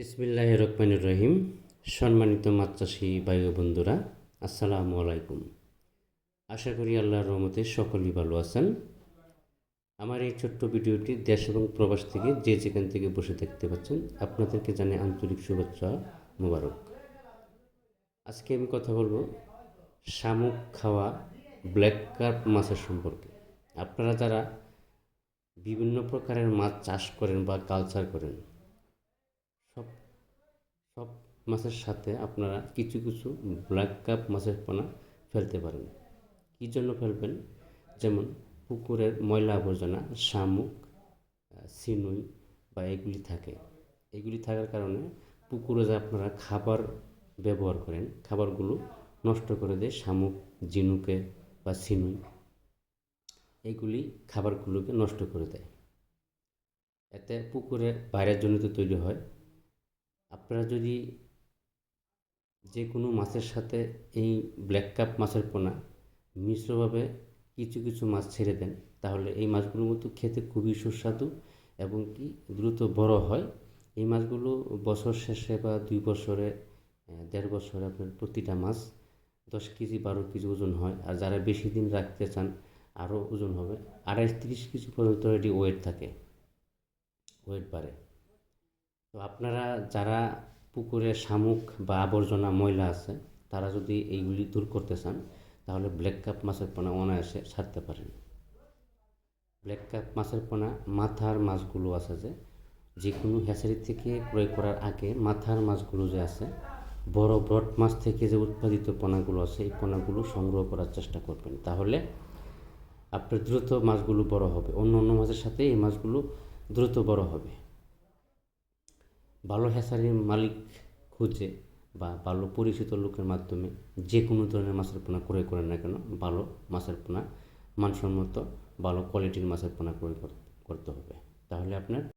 বিসমিল্লাহ রহমানুর রহিম। সম্মানিত চাষি ভাই বন্ধুরা, আসসালামু আলাইকুম। আশা করি আল্লাহর রহমতে সকলেই ভালো আছেন। আমার এই ছোট্ট ভিডিওটি দেশ এবং প্রবাস থেকে যে যেখান থেকে বসে দেখতে পাচ্ছেন, আপনাদেরকে জানে আন্তরিক শুভেচ্ছা মোবারক। আজকে আমি কথা বলব শামুক খাওয়া ব্ল্যাক কার্প মাছের সম্পর্কে। আপনারা যারা বিভিন্ন প্রকারের মাছ চাষ করেন বা কালচার করেন সব সব মাছের সাথে আপনারা কিছু কিছু ব্ল্যাক কাপ মাছের পোনা ফেলতে পারেন। কী জন্য ফেলবেন? যেমন পুকুরের ময়লা আবর্জনা, শামুক সিনুই বা এগুলি থাকে। এগুলি থাকার কারণে পুকুরে যে আপনারা খাবার ব্যবহার করেন, খাবারগুলো নষ্ট করে দেয় শামুক ঝিনুকে বা সিনুই, এগুলি খাবারগুলোকে নষ্ট করে দেয়। এতে পুকুরে বাইরের জনিত তৈরি হয় আপনারা যদি যে কোনো মাছের সাথে এই ব্ল্যাক কাপ মাছের পোনা মিশ্রভাবে কিছু কিছু মাছ ছেড়ে দেন, তাহলে এই মাছগুলো মতো খেতে খুবই সুস্বাদু এবং কি দ্রুত বড় হয়। এই মাছগুলো বছর শেষে বা দুই বছরে দেড় বছরে আপনার প্রতিটা মাছ দশ কেজি বারো কেজি ওজন হয়। আর যারা বেশি দিন রাখতে চান, আরও ওজন হবে। আড়াইশ তিরিশ কেজি পর্যন্ত এটি ওয়েট থাকে। ওয়েট বাড়ে। তো আপনারা যারা পুকুরে শামুক বা আবর্জনা ময়লা আছে, তারা যদি এইগুলি দূর করতে চান, তাহলে ব্ল্যাক কাপ মাছের পোনা অনায়াসে ছাড়তে পারেন। ব্ল্যাক কাপ মাছের পোনা মাথার মাছগুলো আছে যে যে কোনো হ্যাচারি থেকে ক্রয় করার আগে মাথার মাছগুলো যে আছে, বড় ব্রড মাছ থেকে যে উৎপাদিত পোনাগুলো আছে, এই পোনাগুলো সংগ্রহ করার চেষ্টা করবেন। তাহলে আপনার দ্রুত মাছগুলো বড় হবে। অন্য অন্য মাছের সাথে এই মাছগুলো দ্রুত বড় হবে। ভালো হেসারির মালিক খুঁজে বা ভালো পরিচিত লোকের মাধ্যমে যে কোনো ধরনের মাছের পোনা ক্রয় করেন না কেন ভালো মাছের পোনা মানসম্মত ভালো কোয়ালিটির মাছের পোনা ক্রয় কর- করতে হবে। তাহলে আপনার